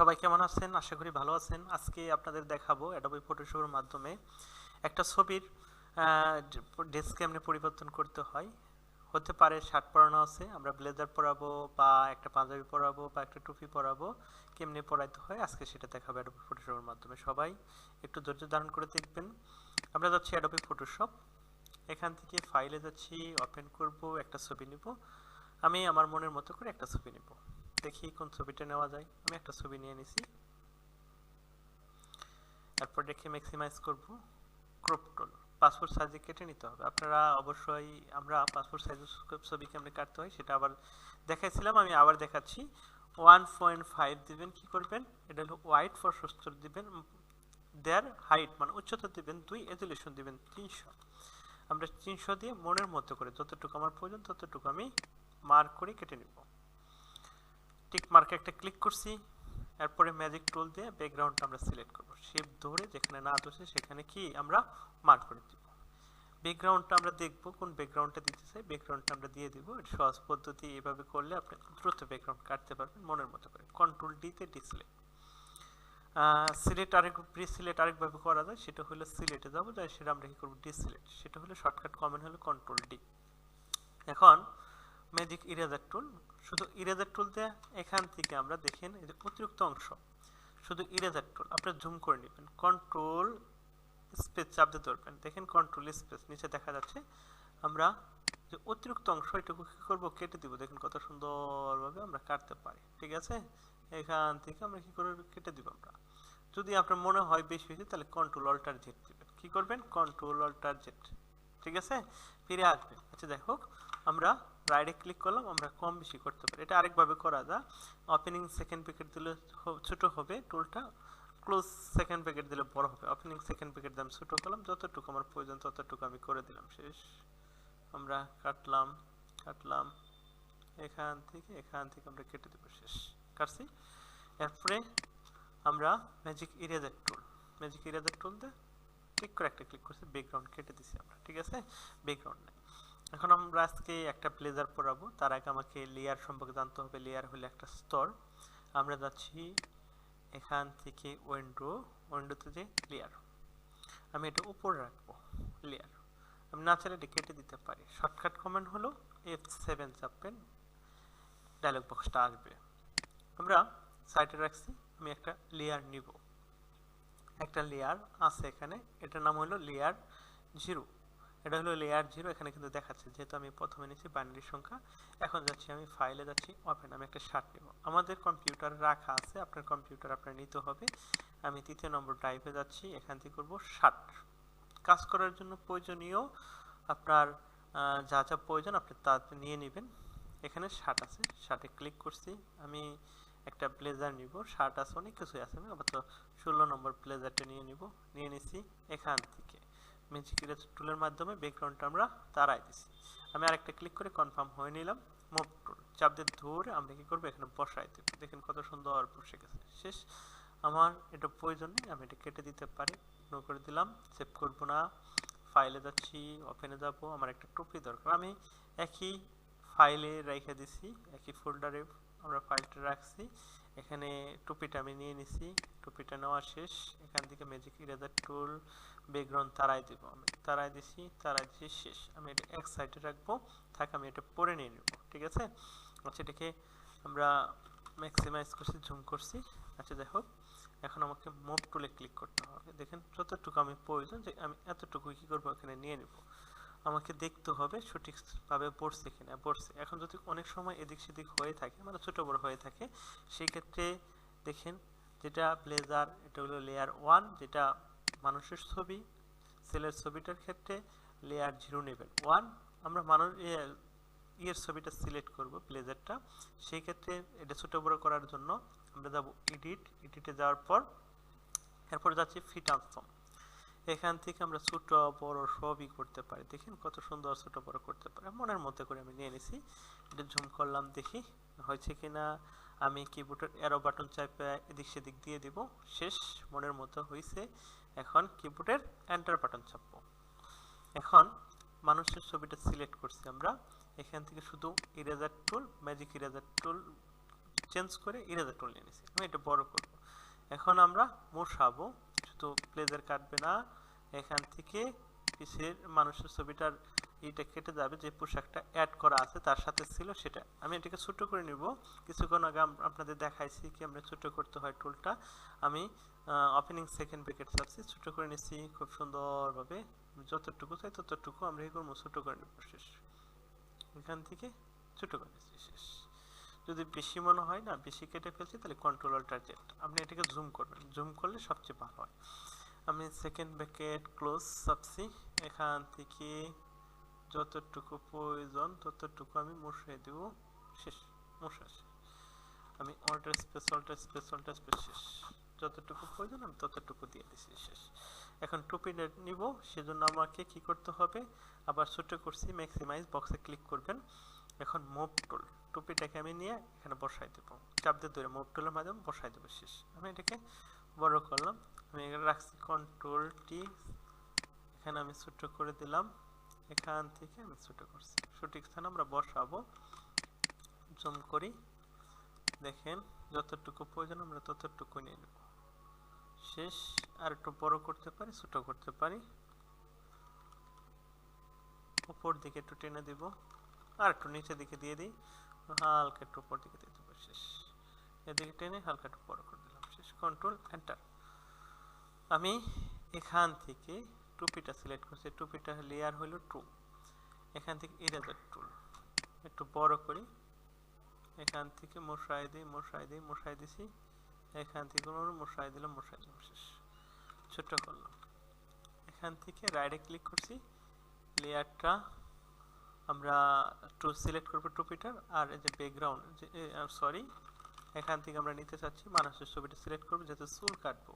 সবাই কেমন আছেন? আশা করি ভালো আছেন। আজকে আপনাদের দেখাবো অ্যাডোবি ফটোশপের মাধ্যমে একটা ছবির ডেস্ক কেমনে পরিবর্তন করতে হয়। হতে পারে শার্ট পরানো আছে, আমরা ব্লেজার পরাবো বা একটা পাঞ্জাবি পরাবো বা একটা টুপি পরাবো, কেমনে পরাইতে হয়? আজকে সেটা দেখাবো অ্যাডোবি ফটোশপের মাধ্যমে। সবাই একটু ধৈর্য ধারণ করে দেখবেন। আমরা যাচ্ছি অ্যাডোবি ফটোশপ এখান থেকে ফাইলে যাচ্ছি ওপেন করব, একটা ছবি নিব। আমি আমার মনের মতো করে একটা ছবি নিব। দেখি কোন ছবিটা নেওয়া যায়। আমি একটা ছবি নিয়ে নিছি। তারপর দেখে ম্যাক্সিমাইজ করব। ক্রপ টুল পাসপোর্ট সাইজে কেটে নিতে হবে। আপনারা অবশ্যই আমরা পাসপোর্ট সাইজ ছবি কেমনে কাটতে হয় সেটা আবার দেখাইছিলাম, আমি আবার দেখাচ্ছি। ওয়ান পয়েন্ট ফাইভ দিবেন, কি করবেন? এটা হলো হোয়াইট ফর সত্তর দিবেন। দেয়ার হাইট মানে উচ্চতা দিবেন দুই এজুলেশন দিবেন তিনশো। আমরা তিনশো দিয়ে মনের মতো করে যতটুকু আমার প্রয়োজন ততটুকু আমি মার্ক করে কেটে নিব। টিক মার্কে একটা ক্লিক করছি, এরপরে ম্যাজিক টুল দিয়ে ব্যাকগ্রাউন্ডটা আমরা সিলেক্ট করব। শেপ ধরে যেখানে না দোষে সেখানে কি আমরা মার্ক করে দিব। ব্যাকগ্রাউন্ডটা আমরা দেখব, কোন ব্যাকগ্রাউন্ডটা দিতে চাই ব্যাকগ্রাউন্ডটা আমরা দিয়ে দিব। সহজ পদ্ধতি, এভাবে করলে আপনি দ্রুত ব্যাকগ্রাউন্ড কাটতে পারবেন মনের মতো করে। কন্ট্রোল ডিতে ডিসলে সিলেক্ট আরেক প্রি সিলেক্ট আরেকভাবে করা যায়, সেটা হলো সিলেটে যাব যাই সেটা আমরা কি করব? ডিসিলেক্ট সেটা হলো শর্টকাট কমেন্ট হলো কন্ট্রোল ডি এখন ম্যাজিক ইরেজার টুল শুধু ইরেজার টুল দিয়ে এখান থেকে আমরা দেখেন এই যে অতিরিক্ত অংশ, শুধু ইরেজার টুল আপনি জুম করে নেবেন কন্ট্রোল স্পেস চাপ দিয়ে ধরবেন, দেখেন কন্ট্রোল স্পেস নিচে দেখা যাচ্ছে, আমরা যে অতিরিক্ত অংশ, এটুকু কী করব, কেটে দিব, দেখেন কত সুন্দরভাবে আমরা কাটতে পারি, ঠিক আছে? এখান থেকে আমরা কি করে কেটে দিব আমরা? যদি আপনার মনে হয় বেশি হয়েছে, তাহলে কন্ট্রোল অল্টার জেট দিবেন, কি করবেন? কন্ট্রোল অল্টার জেট ঠিক আছে? ফিরে আসবেন আচ্ছা যাই হোক, আমরা রাইটে ক্লিক করলাম, আমরা কম বেশি করতে পারি। এটা আরেকভাবে করা যায়। ওপেনিং সেকেন্ড প্যাকেট দিলে ছোট হবে টুলটা ক্লোজ সেকেন্ড প্যাকেট দিলে বড় হবে। ওপেনিং সেকেন্ড প্যাকেট দিয়ে আমি ছোটো করলাম, যতটুকু আমার প্রয়োজন ততটুকু আমি করে দিলাম। শেষ। আমরা কাটলাম কাটলাম। এখান থেকে এখান থেকে আমরা কেটে দেবো। শেষ। কাটছি। এরপরে আমরা magic eraser tool magic eraser tool দিয়ে ক্লিক করে একটা ক্লিক করছি ব্যাকগ্রাউন্ড কেটে দিছি আমরা, ঠিক আছে? ব্যাকগ্রাউন্ড এখন আমরা আজকে একটা ব্লেজার পরাবো তার আগে আমাকে লেয়ার সম্পর্কে জানতে হবে। লেয়ার হলো একটা স্তর। আমরা যাচ্ছি এখান থেকে উইন্ডো উইন্ডোতে যে লেয়ার আমি এটা উপরে রাখব। লেয়ার আমি না চাইলে এটা কেটে দিতে পারি। শর্টকাট কমেন্ট হলো এফ সেভেন চাপবেন। ডায়লগ বক্সটা আসবে। আমরা সাইটে রাখছি। আমি একটা লেয়ার নিব। একটা লেয়ার আছে এখানে। এটার নাম হলো লেয়ার জিরো এটা হলো লেয়ার জিরো এখানে কিন্তু দেখাচ্ছে, যেহেতু আমি প্রথমে নিয়েছি বাইনারি সংখ্যা, এখন যাচ্ছি আমি ফাইলে যাচ্ছি ওপেন আমি একটা শার্ট নেব। আমাদের কম্পিউটার রাখা আছে, আপনার কম্পিউটার আপনার নিতে হবে। আমি তৃতীয় নম্বর ড্রাইভে যাচ্ছি, এখান থেকে করব শার্ট কাজ করার জন্য প্রয়োজনীয় আপনার যা যা প্রয়োজন আপনি তা নিয়ে নেবেন। এখানে শার্ট আছে শার্টে ক্লিক করছি, আমি একটা ব্লেজার নিব। শার্ট আছে, অনেক কিছুই আছে, আমি আপাতত ষোলো নম্বর ব্লেজারটা নিয়ে নিব, নিয়ে নিছি এখান থেকে। ম্যাজিক টুলের মাধ্যমে ব্যাকগ্রাউন্ডটা আমরা তারাই দিছি। আমি আরেকটা ক্লিক করে কনফার্ম হয়ে নিলাম। মুভ টুল চাপ দিয়ে ধরে আমরা কি করব? এখানে বসাই দেব। দেখেন কত সুন্দর বসে গেছে। শেষ। আমার এটা প্রয়োজন নেই, আমি এটা কেটে দিতে পারি। নো করে দিলাম। সেভ করব না। ফাইলে যাচ্ছি ওপেনে যাব। আমার একটা টুপি দরকার। আমি একই ফাইলে রেখে দিছি, একই ফোল্ডারে আমরা ফাইলটা রাখছি। এখানে টুপিটা আমি নিয়ে নিছি। টুপিটা নেওয়া শেষ। এখান থেকে ম্যাজিক ইরেজার টুল ব্যাকগ্রাউন্ড তারাই দিব। আমি তারাই দিছি তারাই দিছি, শেষ। আমি এটা এক সাইডে রাখব। থাক, আমি এটা পরে নিয়ে নেব, ঠিক আছে? আচ্ছা এটাকে আমরা ম্যাক্সিমাইজ করছি জুম করছি। আচ্ছা যাই হোক, এখন আমাকে মুভ টুলে ক্লিক করতে হবে। দেখেন, যতটুকু আমি প্রয়োজন যে আমি এতটুকু কি করব, এখানে নিয়ে নেব। আমাকে দেখতে হবে সঠিকভাবে পড়ছে কিনা, পড়ছে। এখন যদি অনেক সময় এদিক সেদিক হয়ে থাকে মানে ছোট বড় হয়ে থাকে, সেই ক্ষেত্রে দেখেন যেটা ব্লেজার, এটা হলো লেয়ার ওয়ান যেটা মানুষের ছবি সেলের ছবিটার ক্ষেত্রে লেয়ার জিরো নেবেন। ওয়ান আমরা মানুষ ইয়ের ছবিটা সিলেক্ট করব, ব্লেজারটা। সেই ক্ষেত্রে এটা ছোট বড় করার জন্য আমরা যাব এডিট এডিটে যাওয়ার পর, এরপর যাচ্ছি ফি ট্রান্সফর্ম এখান থেকে আমরা ছোট, বড় সবই করতে পারি। দেখেন কত সুন্দর ছোট, বড় করতে পারি। মনের মতো করে আমি নিয়ে নিছি। এটা জুম করলাম, দেখি হয়েছে কিনা। আমি কিবোর্ডের এরো বাটন চাইপে এদিক সেদিক দিয়ে দিব। শেষ, মনের মতো হয়েছে এখন কিবোর্ডের এন্টার বাটন চাপবো। এখন মানুষের ছবিটা সিলেক্ট করছি আমরা। এখান থেকে শুধু eraser tool magic eraser tool change করে ইরেজার টুল নিয়ে নিছি। আমি এটা বড় করব। এখন আমরা মোশাবো শুধু প্লেজার কাটবে না। এখান থেকে পিছের মানুষের ছবিটার এটা কেটে যাবে, যে পোশাকটা অ্যাড করা আছে তার সাথে ছিল সেটা। আমি এটাকে ছোট করে নিব। কিছুক্ষণ আগে আপনাদের দেখাইছি কি আমরা ছোট করতে হয় টুলটা আমি ওপেনিং সেকেন্ড ব্রেকেট চাচ্ছি। ছোট করে নিচ্ছি খুব সুন্দরভাবে। যতটুকু চাই ততটুকু আমরা এই করব ছোট করে নেব, শেষ। এখান থেকে ছোট করে নিচ্ছি, শেষ। যদি বেশি মনে হয় না, বেশি কেটে ফেলছি, তাহলে কন্ট্রোল অল্টার জেড আপনি এটাকে জুম করবেন। জুম করলে সবচেয়ে ভালো হয়। আমি সেকেন্ড ব্যাকেট ক্লোজ চাপছি। এখান থেকে যতটুকু প্রয়োজন ততটুকু আমি মশাই দেব। শেষ মশা আমি alter space alter space alter space শেষ। যতটুকু প্রয়োজন আমি ততটুকু দিয়ে দিচ্ছি শেষ। এখন টুপি নিব, সেজন্য আমাকে কি করতে হবে? আবার ছোট করছি ম্যাক্সিমাইজ বক্সে ক্লিক করবেন। এখন মুভ টুল টুপিটাকে আমি নিয়ে এখানে বসাই দেবো। চাপ দিয়ে ধরে মুভ টুলের মাধ্যমে বসাই দেবো, শেষ। আমি এটাকে বড় করলাম। আমি এখানে রাখছি কন্ট্রোল টি এখানে আমি ছোট করে দিলাম। এখান থেকে আমি ছোট করছি। সঠিক স্থানে আমরা বসাবো। জুম করি। দেখেন, যতটুকু প্রয়োজন আমরা ততটুকু নিয়ে নেব। শেষ, আর একটু বড় করতে পারি, ছোট করতে পারি। উপর দিকে একটু টেনে দিব। আর একটু নিচের দিকে দিয়ে দিই। হালকা একটু উপর দিকে দিয়ে দেবো শেষ। এদিকে টেনে হালকা একটু বড় করে দিলাম। শেষ কন্ট্রোল এন্টার আমি এখান থেকে টুপিটা সিলেক্ট করছি। টুপিটা লেয়ার হলো টু এখান থেকে ইরেজার টুল একটু বড় করি। এখান থেকে মশাই দিই মশাই দিই, মশাই দিছি। এখান থেকে কোনো মশাই দিলাম মশাই দিলাম শেষ। ছোট্ট করলাম। এখান থেকে রাইটে ক্লিক করছি। লেয়ারটা আমরা টু সিলেক্ট করব টুপিটার। আর যে ব্যাকগ্রাউন্ড যে সরি এখান থেকে আমরা নিতে চাচ্ছি। মানুষের ছবিটা সিলেক্ট করব, যাতে চুল কাটবো।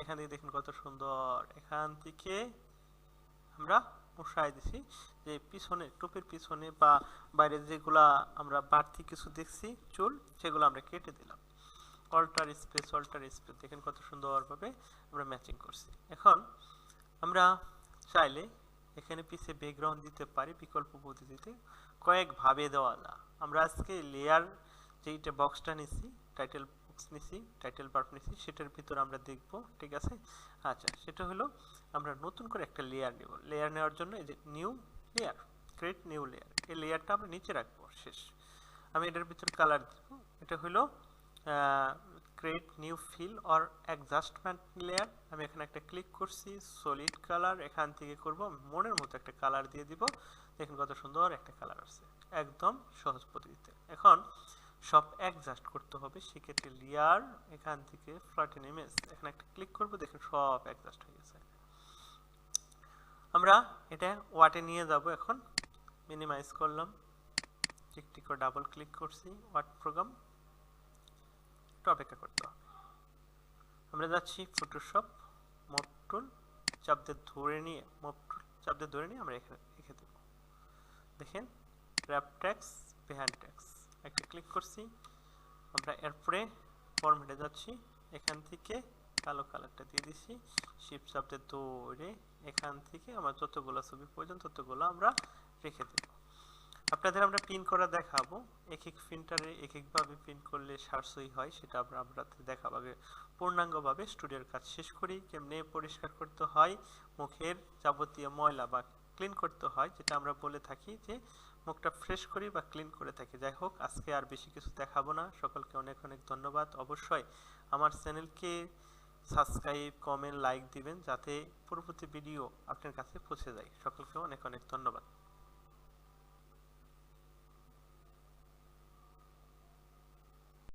এখান থেকে দেখুন কত সুন্দর। এখান থেকে আমরা মশাই দিছি যে পিছনে, টুপির পিছনে বা বাইরে যেগুলা আমরা বাড়তি কিছু দেখছি, চুল, সেগুলো আমরা কেটে দিলাম। অল্টার স্পেস অল্টার স্পেস, দেখেন কত সুন্দরভাবে আমরা ম্যাচিং করছি। এখন আমরা চাইলে এখানে পিছে ব্যাকগ্রাউন্ড দিতে পারি, বিকল্প পদ্ধতিতে। কয়েকভাবে দেওয়া যায় আমরা আজকে লেয়ার যেইটা বক্সটা নিছি টাইটেল বক্স নিছি টাইটেল পার্ট নিছি, সেটার ভিতর আমরা দেখব, ঠিক আছে? আচ্ছা সেটা হলো আমরা নতুন করে একটা লেয়ার নেব। লেয়ার নেওয়ার জন্য এই যে new layer create new layer এই লেয়ারটা আমরা নিচে রাখব, শেষ। আমি এটার ভিতর কালার দেব। এটা হলো create new fill or adjustment layer আমি এখানে একটা ক্লিক করছি সলিড কালার এখান থেকে করব, মনের মতো একটা কালার দিয়ে দিব। দেখুন কত সুন্দর একটা কালার আছে একদম সহজ পদ্ধতিতে। এখন সব অ্যাডজাস্ট করতে হবে। সেক্ষেত্রে লেয়ার এখান থেকে ফ্ল্যাটেন ইমেজ এখানে একটা ক্লিক করব, দেখুন সব অ্যাডজাস্ট হয়ে গেছে। আমরা এটা ওয়াটে নিয়ে যাব এখন। মিনিমাইজ করলাম। টিকটিক করে ডাবল ক্লিক করছি ওয়াট প্রোগ্রাম একটু অপেক্ষা করতে হবে। আমরা যাচ্ছি ফটোশপ মোট টুল চাপ ধরে নিয়ে মোট টুল চাপ ধরে নিয়ে আমরা এখানে রেখে দেব। দেখেন র্যাপ ট্যাক্স ট্যাক্স একটা ক্লিক করছি। আমরা এরপরে ফরম্যাটে যাচ্ছি। এখান থেকে কালো কালারটা দিয়ে দিছি। শিপ দিয়ে ধরে এখান থেকে আমার যতগুলো ছবি প্রয়োজন, ততগুলো আমরা রেখে দেব। আপনাদের আমরা প্রিন্ট করা দেখাবো। এক এক প্রিন্টারে এক একভাবে প্রিন্ট করলে সারসই হয়, সেটা আমরা আপনাদের দেখাবো। আগে পূর্ণাঙ্গভাবে স্টুডিওর কাজ শেষ করি। কেমনে পরিষ্কার করতে হয়? মুখের যাবতীয় ময়লা বা ক্লিন করতে হয়, যেটা আমরা বলে থাকি যে মুখটা ফ্রেশ করি বা ক্লিন করে থাকি। যাই হোক, আজকে আর বেশি কিছু দেখাবো না। সকলকে অনেক অনেক ধন্যবাদ। অবশ্যই আমার চ্যানেলকে সাবস্ক্রাইব, কমেন্ট, লাইক দিবেন যাতে পরবর্তী ভিডিও আপনার কাছে পৌঁছে যায়। সকলকে অনেক অনেক ধন্যবাদ।